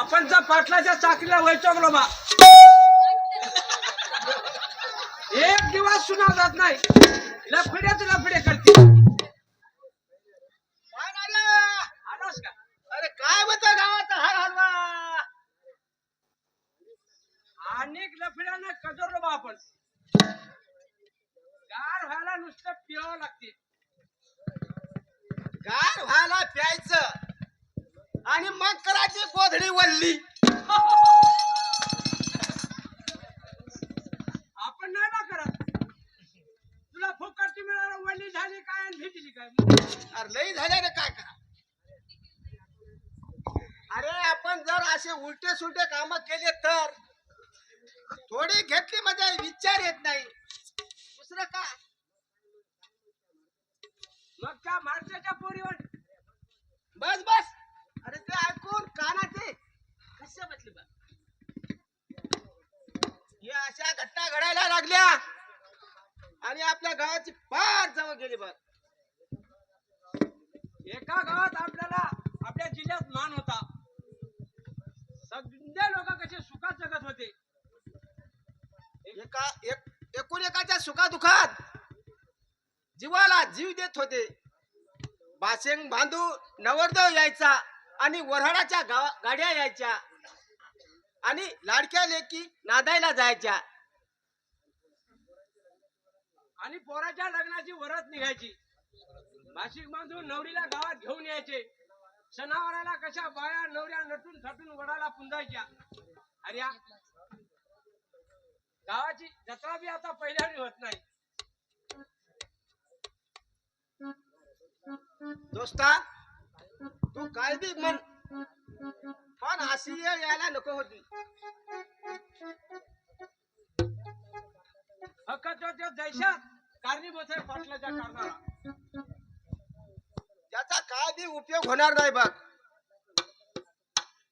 आपण जर पाटलाच्या चाकरीला वैचकलो बा. एक दिवस सुना जात नाही. लफड्याच लफडे करते अरे काय म्हणतो गावाचा हाल हलवा? अनेक लफड्यानं कजरलो बा आपण. गार व्हायला नुसतं पिळावं लागते. गार व्हायला प्यायचं. आणि मग करायची गोधडी वल्ली. आपण नाही ना करत. तुला फुकटची मिळालं वल्ली झाली काय आणि भेटली काय? अरे लई झाल्याने काय करा. अरे आपण जर असे उलटे सुलटे काम केले तर थोडी घेतली म्हणजे विचार येत नाही दुसरं काय मग त्या माणसाच्या पोरीवर बस बस अरे ते ऐकून कानाचे कसे बसले बघ हे अशा घटना घडायला लागल्या आणि आपल्या गावाची फार जवळ गेली बघ. एका गावात आपल्याला आपल्या जिल्ह्यात मान होता. सगळे लोक कसे सुखात जगत होते. एका एक एकूण एकाच्या सुखादुखात जीवाला जीव देत होते. बासेंग बांधू नवरदेव यायचा आणि वऱ्हाडाच्या गावा गाड्या यायच्या आणि लाडक्या लेकी नादायला जायच्या आणि पोराच्या लग्नाची वरत निघायची. भाषिक बांधून नवरीला गावात घेऊन यायचे. सणावाराला कशा बाया नवऱ्या नटून थटून वडाला पुंजायच्या. अरे गावाची जत्रा बी आता पहिल्याने होत नाही. दोस्ता तू काय बी म्हण. पण अशी यायला नको होती. हक्काच्या देशात कारणीभूत आहे पाटलाच्या कारणाला. काय बी उपयोग होणार नाही बघ.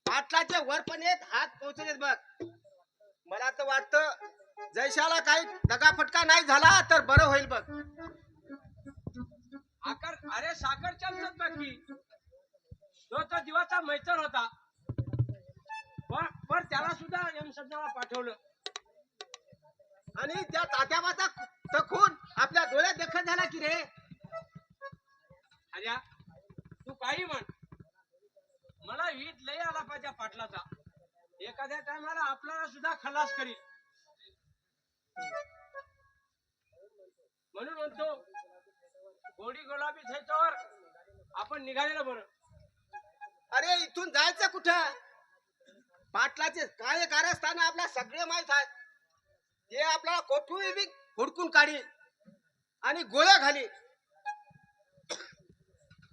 पाटलाचे वर पण येत हात पोहोचलेत बघ. मला तर वाटतं जैशाला काही दगाफटका नाही झाला तर बरं होईल बघ. आकार अरे साखर चालत बाकी तो तर जीवाचा मैत्र होता. पण पण त्याला सुद्धा यमसज्ञाला पाठवलं. आणि त्या तात्याबाचा तखून आपल्या डोळ्यात देखत झाला की रे? अरे तू काही म्हण. मला वीट लय आला पाहिजे पाटलाचा. एखाद्या टायमाला आपल्याला सुद्धा खलास करील म्हणून म्हणतो गोडी गुलाबी थैच्यावर आपण निघालेलं बरं. अरे इथून जायचं कुठं? पाटलाचे काय कारस्थान आपल्या सगळे माहीत आहेत. ते आपल्याला कोठून बी हुडकून काढी आणि गोळ्या घाली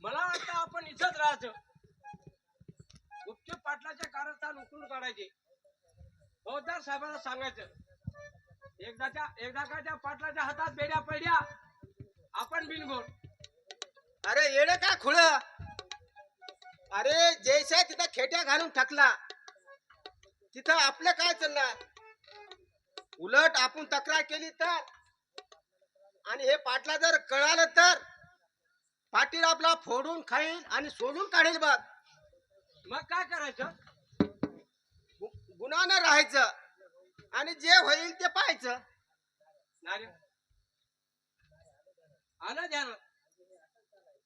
मला वाटतं आपण इथंच राहायचं. गुपचूप पाटलाच्या कारस्थान उकळून काढायचे. फौजदार साहेबांना सांगायचं. एकदाच्या एकदा का त्या पाटलाच्या हातात बेड्या पडल्या आपण बिनगोड अरे येडे का खुळ? अरे जैसे तिथं खेट्या घालून टाकला तिथं आपलं काय चालणार? उलट आपण तक्रार केली तर? आणि हे पाटला जर कळालं तर? पाटील आपला फोडून खाईल आणि सोडून काढेल बघ. मग काय करायचं? गु- गुन्हानं राहायचं आणि जे होईल ते पाहायचं. आलं ध्यानात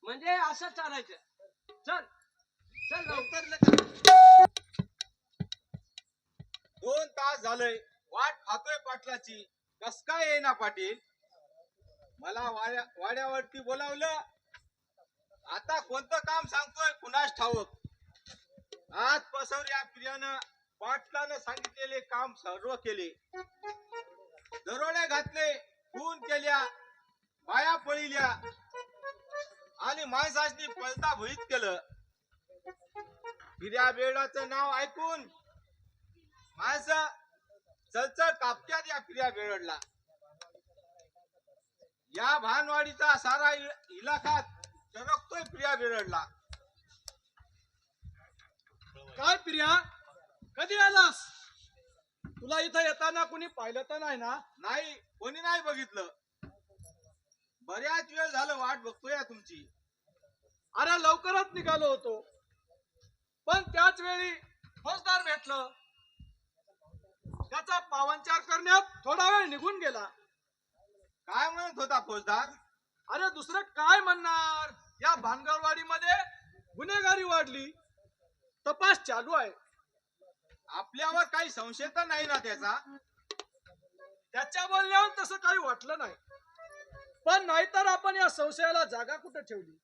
म्हणजे असं चालायचं. चल. चल लवकर लवकर. दोन तास झालंय. वाट पाहतोय पाटलाची. कस काय येईना पाटील? मला वाड्या वाड्यावरती बोलावलं. आता कोणतं काम सांगतोय? कुणास ठाऊक? आज पसर या प्रियानं. पाटलानं सांगितलेले काम सर्व केले. दरोडे घातले खून केल्या माया पळिल्या. आणि माणसाची पळता भुईत केलं. फिर्या बेडाचं नाव ऐकून माणसं चलचल कापत्यात या क्रिया बेरडला. या भानवाडीचा सारा इलाका चरकतोय प्रिया बेरडला. काय प्रिया कधी आलास? तुला इथं येताना कुणी पाहिलं तर नाही ना? नाही कोणी नाही बघितलं. बऱ्याच वेळ झालं वाट बघतोय तुमची. अरे लवकरच निघालो होतो. पण त्याच वेळी फौजदार भेटलं. त्याचा पावनचार करण्यात थोडा वेळ निघून गेला. काय म्हणत होता फौजदार? अरे दुसरं काय म्हणणार? या भानगरवाडीमध्ये गुन्हेगारी वाढली. तपास चालू आहे. आपल्यावर काही संशय तर नाही ना त्याचा? त्याच्या बोलण्यावर तसं काही वाटलं नाही. पण नाहीतर आपण या संशयाला जागा कुठे ठेवली?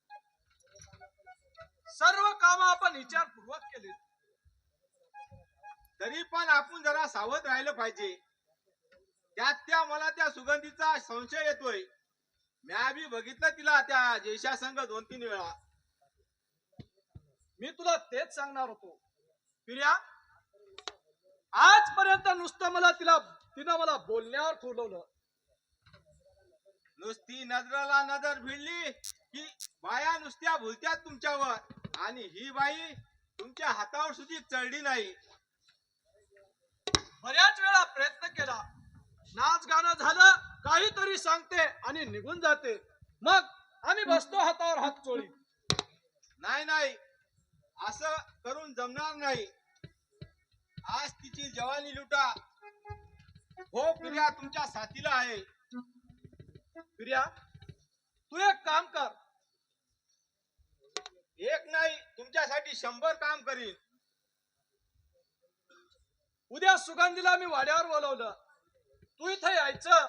सर्व काम आपण विचारपूर्वक केली. तरी पण आपण जरा सावध राहिलं पाहिजे. त्यात त्या मला त्या सुगंधीचा संशय येतोय. म्या बी बघितलं तिला त्या जयशा संघ दोन तीन वेळा. मी तुला तेच सांगणार होतो. प्रिया आजपर्यंत नुसतं मला तिला तिनं मला बोलण्यावर ठेवलं नुसती नजराला नजर भिडली की बाया नुसत्या भुलत्यात तुमच्यावर. आणि ही बाई तुमच्या हातावर सुद्धा चढली नाही. बऱ्याच वेळा प्रयत्न केला. नाच गाणं झालं काहीतरी सांगते आणि निघून जाते. मग आम्ही बसतो हातावर हात चोळी नाही नाही. असं करून जमणार नाही. आज तिची जवानी लुटा. हो प्रिया तुमच्या साथीला आहे. प्रिया तू एक काम कर. एक नाही तुमच्यासाठी शंभर काम करीन. उद्या सुगंधीला मी वाड्यावर बोलवलं. तू इथे यायचं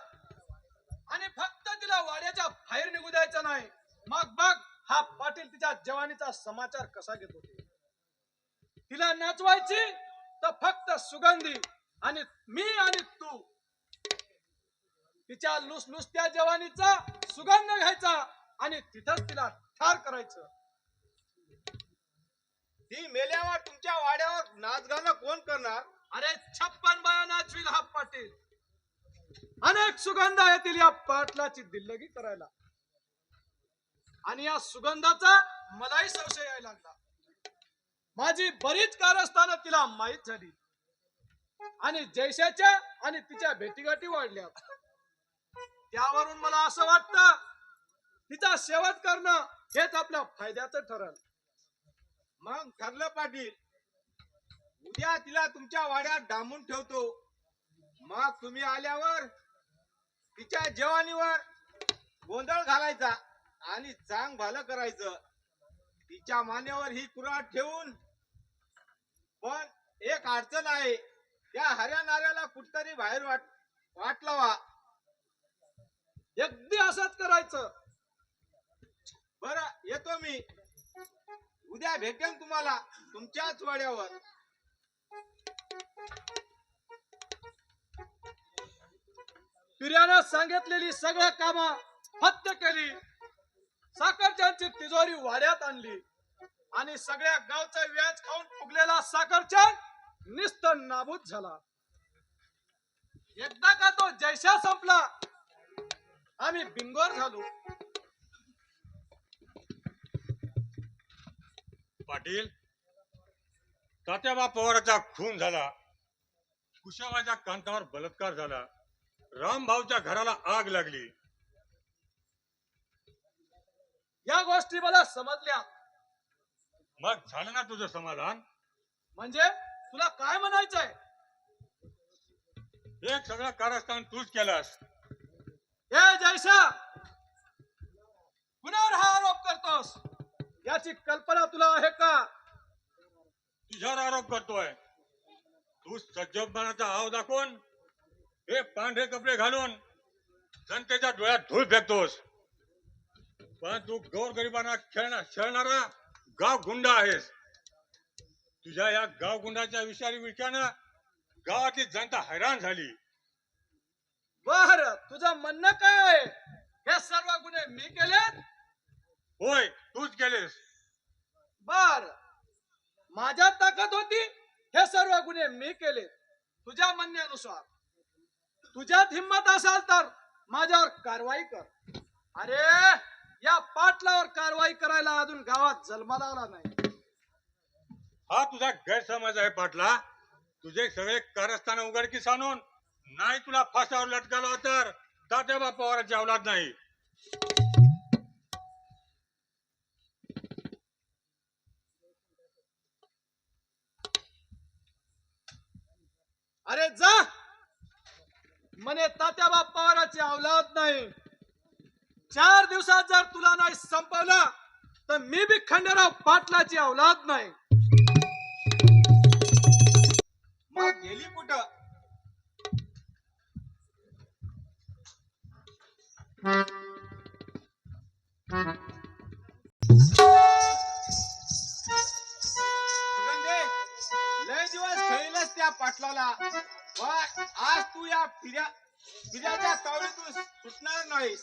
आणि फक्त तिला वाड्याच्या बाहेर निघू द्यायचं नाही. मग बघ हा पाटील तिच्या जवानीचा समाचार कसा घेत होते. तिला नाचवायची तर फक्त सुगंधी आणि मी आणि तू. तिच्या लुसलुसत्या जवानीचा सुगंध घ्यायचा आणि तिथंच तिला ठार करायचं. ती मेल्यावर तुमच्या वाड्यावर नाचगाणं कोण करणार? अरे छप्पन बाया नाचविल हा पाटील. अनेक सुगंध येतील या पाटलाची दिल्लगी करायला. आणि या सुगंधाचा मलाही संशय यायला लागला. माझी बरीच कारस्थानं तिला माहीत झाली. आणि जैशाच्या आणि तिच्या भेटीगाठी वाढल्या. त्यावरून मला असं वाटतं तिचा शेवट करणं हेच आपल्या फायद्याचं ठरल. मग ठरलं पाटील उद्या तिला तुमच्या वाड्यात डांबून ठेवतो. मग तुम्ही आल्यावर तिच्या जेवणीवर गोंधळ घालायचा आणि चांग भालं करायचं. तिच्या मानेवर ही कुराड ठेवून पण एक अडचण आहे. त्या हऱ्या नाऱ्याला कुठतरी बाहेर वाट वाट लावा अगदी असंच करायचं. बर येतो मी. उद्या भेटेन तुम्हाला तुमच्याच वाड्यावर. पिर्यानं सांगितलेली सगळ्या काम हत्य केली. साखरच्यांची तिजोरी वाड्यात आणली. आणि सगळ्या गावचा व्याज खाऊन फुगलेला साखरचान निस्त नाबूद झाला. एकदा का तो जैशा संपला आम्ही बिंगोर झालो. पाटील तात्याबा पवाराचा खून झाला. कुशावाच्या कांतावर बलात्कार झाला. रामभाऊच्या घराला आग लागली. या गोष्टी मला समजल्या. मग झालं ना तुझं समाधान? म्हणजे तुला काय म्हणायचंय? एक सगळं कारस्थान तूच केलास. हे जैसा कुणावर हा आरोप करतोस. याची कल्पना तुला आहे का? तुझ्यावर आरोप करतोय. तू सज्जनपणाचा आव दाखवून हे पांढरे कपडे घालून जनतेच्या डोळ्यात धूळ फेकतोस. पण तू गोरगरिबांना खेळणार खेळणारा गाव गुंड आहेस. तुझ्या या गाव गुंडाच्या विषारी विषयानं गावातली जनता हैराण झाली. बर तुझं म्हणणं काय आहे हे सर्व गुन्हे मी केलेत होय तूच केलेस बर माझ्यात ताकद होती हे सर्व गुन्हे मी केले तुझ्या म्हणण्यानुसार तुझ्यात हिंमत असाल तर माझ्यावर कारवाई कर. अरे या पाटलावर कारवाई करायला अजून गावात जन्माला आला नाही. हा तुझा गैरसमज आहे पाटला. तुझे सगळे कारस्थान उघडकीस आणून नाही तुला फासावर लटकाला तर तात्याबा पवाराची अवलाद नाही. अरे जा. म्हणे तात्या पवाराची अवलाद नाही. चार दिवसात जर तुला नाही संपवला तर मी बी खंडेराव पाटलाची अवलाद नाही. मग गेली कुठं? सुगंधे पण आज तू या फिर्या फिर्याच्या तावडीतून सुटणार नाहीस.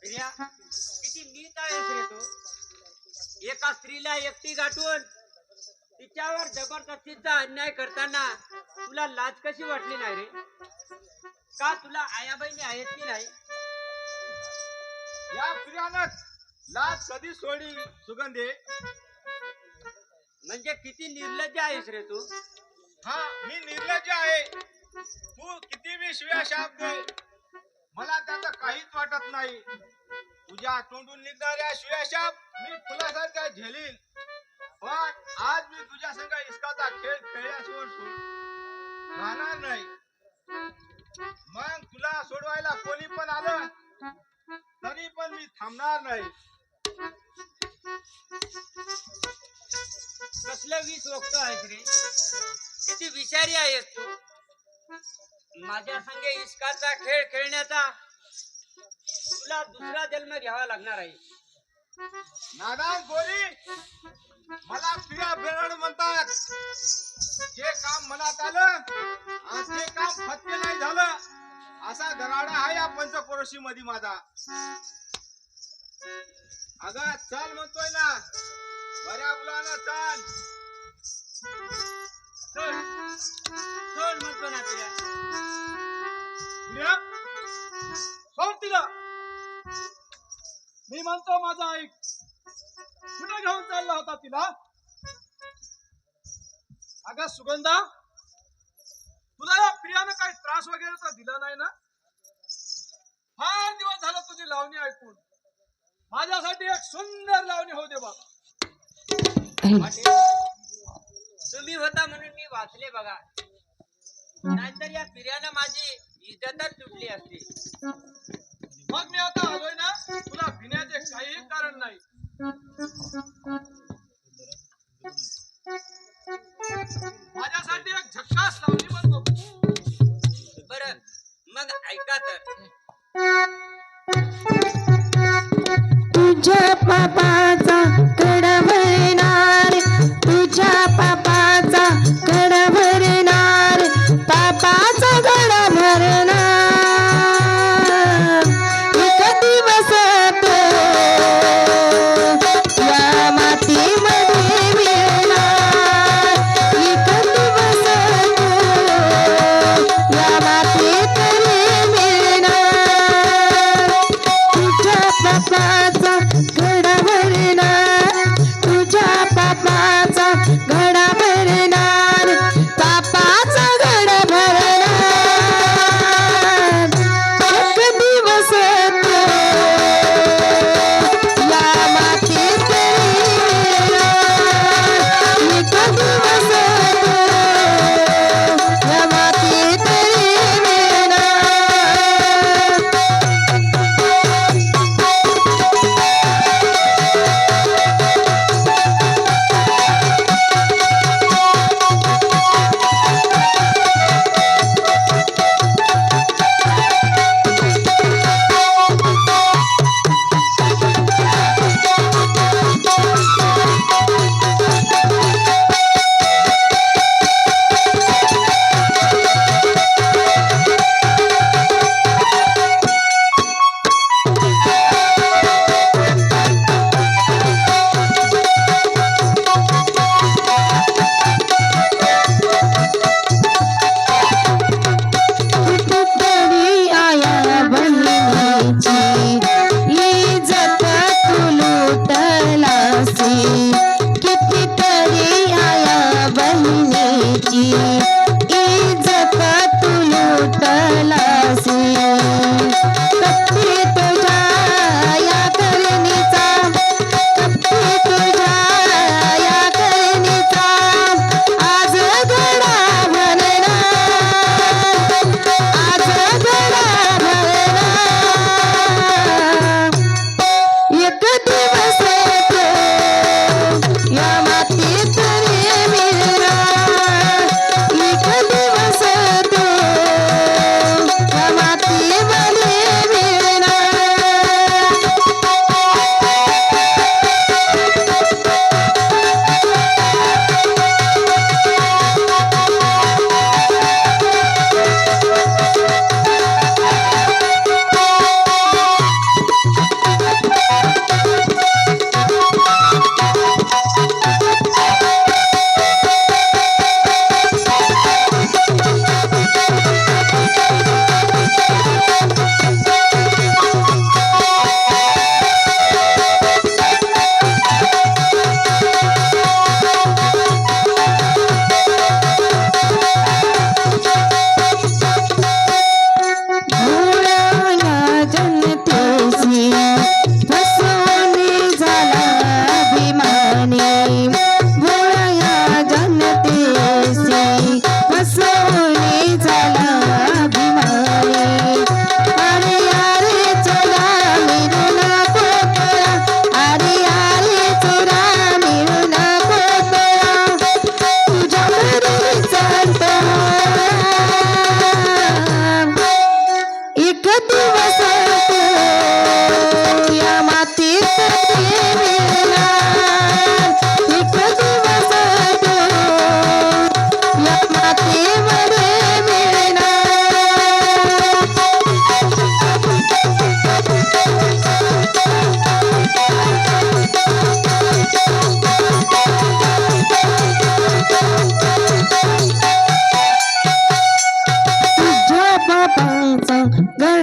प्रिया किती नीट आहेस रे तू. एका स्त्रीला एकटी गाठून तिच्यावर जबरदस्तीचा अन्याय करताना तुला लाज कशी वाटली नाही रे? का तुला आया बहिणी आहेत की नाही? या फिर्यानं लाज कधी सोडी सुगंधे? म्हणजे किती निर्लज्ज आहेस रे तू. हा मी निर्लज्ज आहे. तू किती मी शिव्या शाप दे. मला त्याचं काहीच वाटत नाही. तुझ्या तोंडून निघणाऱ्या शिव्या शाप मी फुलासारख्या झेलील पण आज मी तुझ्या संग इस्काचा खेळ खेळल्याशिवाय राहणार नाही. मग तुला सोडवायला कोणी पण आलं तरी पण मी थांबणार नाही. कसलं वीस वक्त आहे रे किती विषारी आहेस तू? माझ्या संगे इश्काचा खेळ खेळण्याचा तुला दुसरा जन्म घ्यावा लागणार आहे. नागा गोरी मला प्रिया बेरड म्हणतात. जे काम मनात आलं ते काम फत्ते नाही झालं असा गराडा आहे या पंचक्रोशी मध्ये माझा. अगं चल म्हणतोय ना. बऱ्या मुलांना चाल. म्हणतो माझा ऐक कुठे घेऊन चालला होता तिला? अगं सुगंधा तुला या प्रियानं काही त्रास वगैरे तर दिला नाही ना? फार दिवस झालं तुझी लावणी ऐकून. माझ्यासाठी एक सुंदर लावणी होऊ दे बा तुम्ही होता म्हणून मी वाचले बघा. नाहीतर या पिर्यानं माझी इज्जतच तुटली असती. मग मी आता आलोय ना तुला भिण्याचे काही कारण नाही. माझ्यासाठी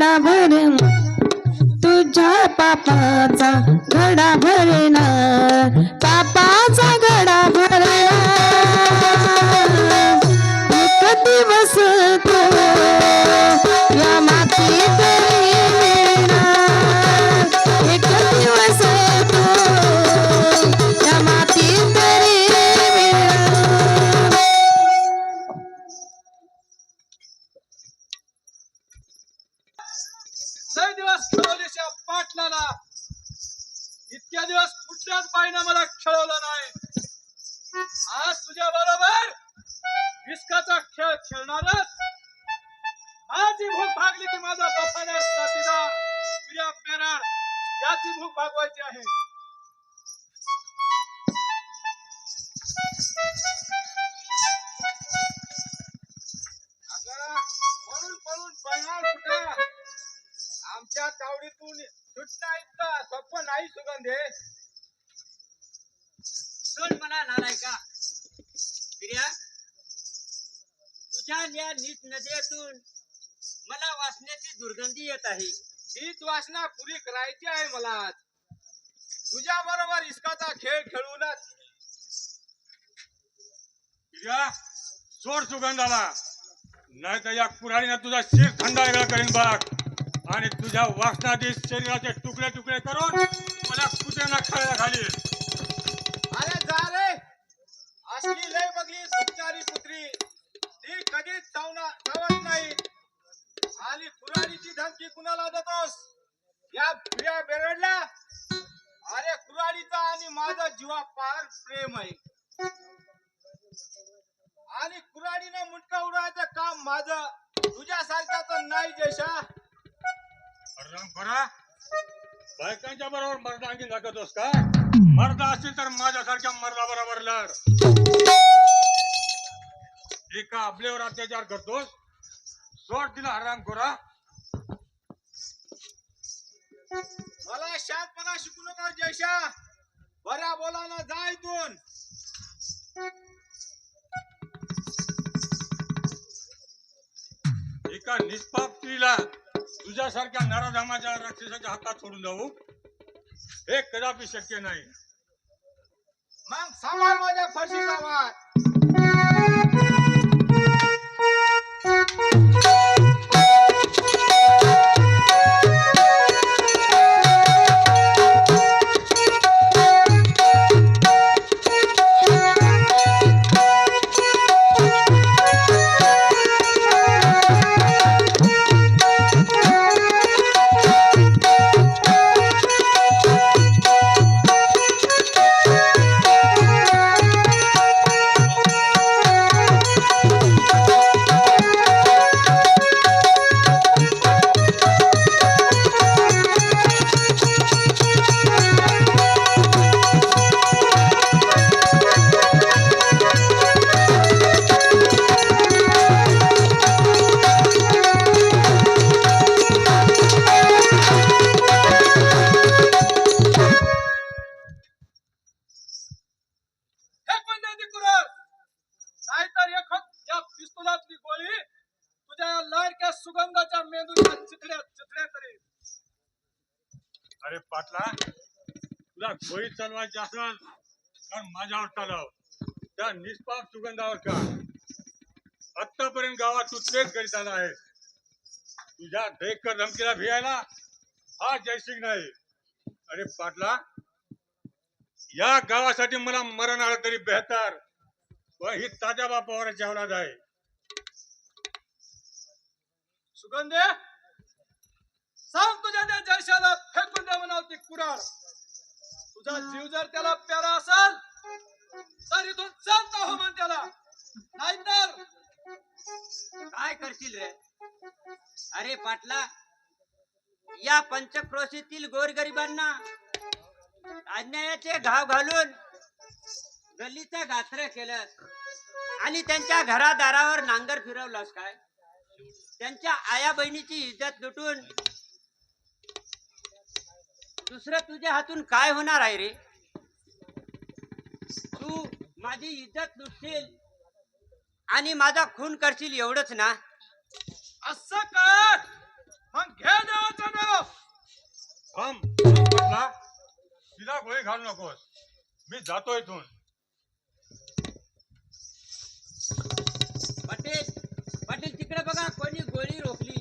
घडा भरेन तुझ्या पापाचा घडा भरणार पापाचा गडा भरणार करार याची भूक भागवायची आहे. पळून पळून पळणार आमच्या तावडीतून सुटणं इतकं सोपं नाही सुगंधे. सोड म्हणा नालाय का प्रिया तुझ्या या नीट नजरेतून मला वाचण्याची दुर्गंधी येत आहे. हीच वासना पुरी करायची आहे मला. तुझ्या बरोबर इस्काचा खेळ खेळूनच. सोड सुगंधाला. नाही तर या कुऱ्हाडीनं तुझा शिर थंडा वेगळा करीन बघ आणि तुझ्या वासनादी शरीराचे तुकडे तुकडे करून मला कुत्र्यांना खायला घालील अरे जा रे. असली लय बघली सुटणारी पुत्री ती कधीच चावना चावत नाही. आणि कुऱ्हाडीची धमकी कुणाला देतोस? या प्रिया बेरडला अरे कुऱ्हाडीचा आणि माझा जीवा पार प्रेम आहे. आणि कुऱ्हाडीनं मुटका उडवायचं काम माझं तुझ्यासारख्याच नाही जयशा राम करा बायकांच्या बरोबर मर्दांगी दाखवतोस का? मर्द असतील तर माझ्यासारख्या मर्दा बरोबर लढ. एका आपल्यावर अत्याचार करतोस सोड तिला हराम करा मला शांतपणा शिकू नका जयशा. बऱ्या बोलानं जा इथून. एका निष्पाप स्त्रीला तुझ्यासारख्या नराधमाच्या राक्षसाच्या हातात सोडून जाऊ. हे कदापि शक्य नाही. मग सांभाळ माझ्या फरशीचा वाट तुला चालवायची असेल तर माझ्यावर चालव हो. त्या निष्पाप सुगंधावर का आतापर्यंत गावात तू तेच करीत आला आहे. तुझ्या देखकर धमकीला भियायला हा जयसिंग नाही. अरे पाटला या गावासाठी मला मरण आलं तरी बेहतर पण ही ताज्या बापावरची जेवणात आहे. सुगंधे सांग तुझ्या त्या जयशाला फेकून द्या म्हणाल ती कुराड तुझा जीव जर त्याला प्यारा असेल तर इथून चालता हो म्हण त्याला. नाहीतर काय करशील रे? अरे पाटला या पंचक्रोशीतील गोरगरिबांना अन्यायाचे घाव घालून गल्लीचं गात्र केलं आणि त्यांच्या घरादारावर नांगर फिरवलास काय? त्यांच्या आया बहिणीची इज्जत लुटून दुसरं तुझ्या हातून काय होणार आहे रे? तू माझी इज्जत लुटशील आणि माझा खून करशील एवढंच ना? असं कर! मग घे देवाचं नाव थांब थांब पाटला तिला गोळी घालू नकोस. मी जातो इथून. पाटील पाटील तिकडे बघा कोणी गोळी रोखली.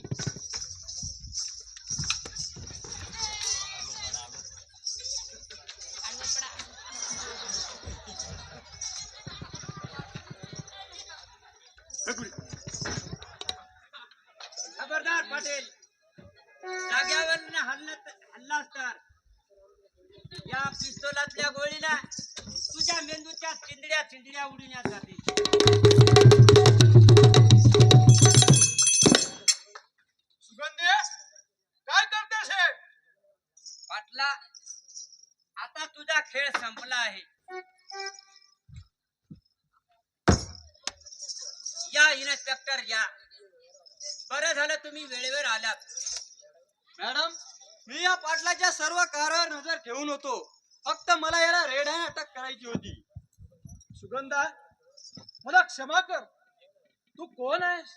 या इन्स्पेक्टर या. बरं झालं तुम्ही वेळेवर आलात. मॅडम मी या पाटलाच्या सर्व कारवार नजर ठेवून होतो. फक्त मला याला रेड अटक करायची होती. सुगंधा मला क्षमा कर. तू कोण आहेस?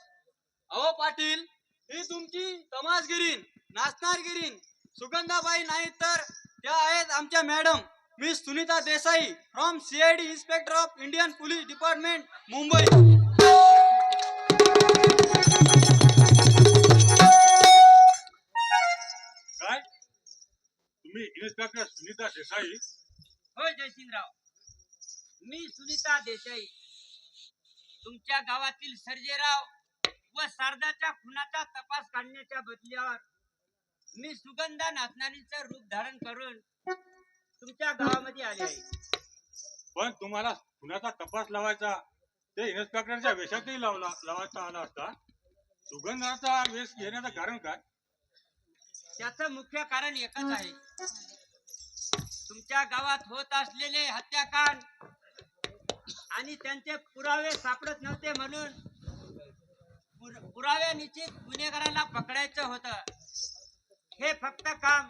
अहो पाटील ही तुमची तमासगिरीन नाचणारगिरीन सुगंधाबाई नाही तर त्या आहेत आमच्या madam. Me Sunita Desai from CID inspector of Indian police department Mumbai. Inspector Sunita Desai. होय जयसिंगराव. मी सुनीता देसाई. तुमच्या गावातील सर्जेराव व शारदाच्या खुनाचा तपास काढण्याच्या बदल्यावर मी सुगंधा नाचनानीचं रूप धारण करून तुमच्या गावामध्ये आले आहे. पण तुम्हाला कुणाचा तपास लावायचा ते इन्स्पेक्टरच्या वेशातही लावला लावायचा आला असता. सुगंधाचा वेश घेण्याचं कारण काय? त्याचं मुख्य कारण एकच आहे. तुमच्या गावात होत असलेले हत्याकांड आणि त्यांचे पुरावे सापडत नव्हते म्हणून पुरावे निश्चित गुन्हेगाराला पकडायचं होतं. हे फक्त काम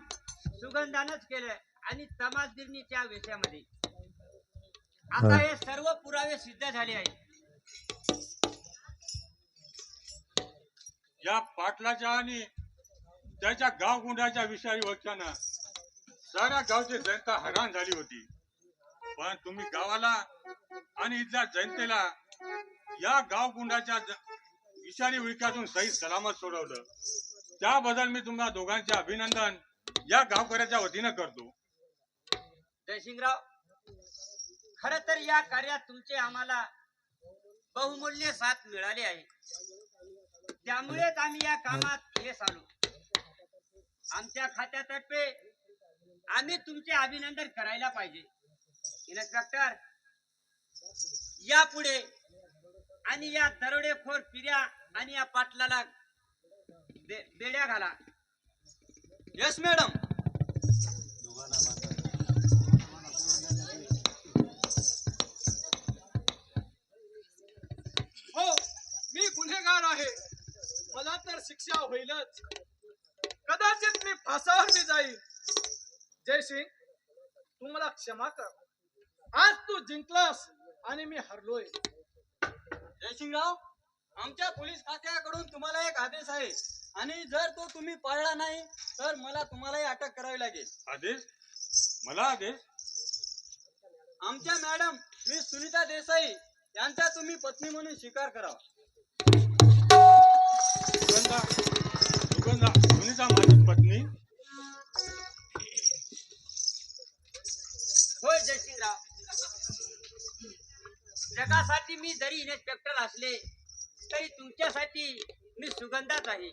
सुगंधानच केलं आणि तमासगिरणीच्या विषयामध्ये आता हे सर्व पुरावे सिद्ध झाले आहेत. या पाटलाच्या आणि त्याच्या गाव गुंडाच्या विषारी वचनानं साऱ्या गावची जनता हैराण झाली होती. पण तुम्ही गावाला आणि इथल्या जनतेला या गाव गुंडाच्या ज- विषारी सही सलामत सोडवलं. त्याबद्दल मी तुम्हाला दोघांचे अभिनंदन या गावकऱ्याच्या वतीनं करतो. जयसिंगराव खर तर या कार्यात तुमचे आम्हाला बहुमूल्य साथ मिळाले आहे. त्यामुळेच आम्ही या कामात हे आलो आमच्या खात्यातर्फे आम्ही तुमचे अभिनंदन करायला पाहिजे. इन्स्पेक्टर यापुढे आणि या दरोडेखोर पिऱ्या आणि या पाटलाला बेड्या घाला. यस मॅडम हो मी गुन्हेगार आहे. मला तर शिक्षा होईलच. कदाचित मी फासावर मी जाईल जयसिंग तू मला क्षमा कर. आज तू जिंकलास आणि मी हरलोय. जयसिंगराव आमच्या पोलीस खात्याकडून तुम्हाला एक आदेश आहे. आणि जर तो तुम्ही पाळला नाही तर मला तुम्हालाही अटक करावी लागेल. आदेश? मला आदेश? आमच्या मॅडम मी सुनीता देसाई यांचा तुम्ही पत्नी म्हणून स्वीकार करावा. सुगंधा सुगंधा सुनीता माझी पत्नी. जगासाठी मी जरी इन्स्पेक्टर असले तरी तुमच्यासाठी मी सुगंधाच आहे.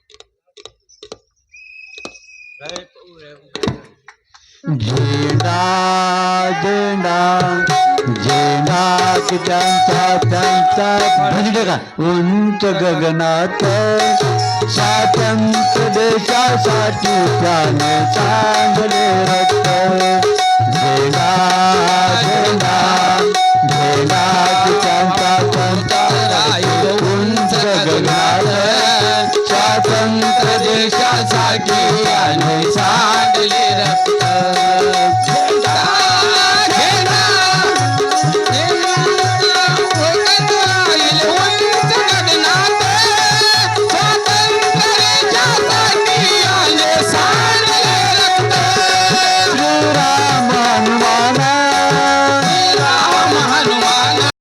झेंडा झेंडा झेंडा की त्यांचा त्यांचा म्हणजे का? उंच गगनात. स्वातंत्र्य देशासाठी त्याने सांगले रक्त. झेंडा झेंडा. संत देशासाठी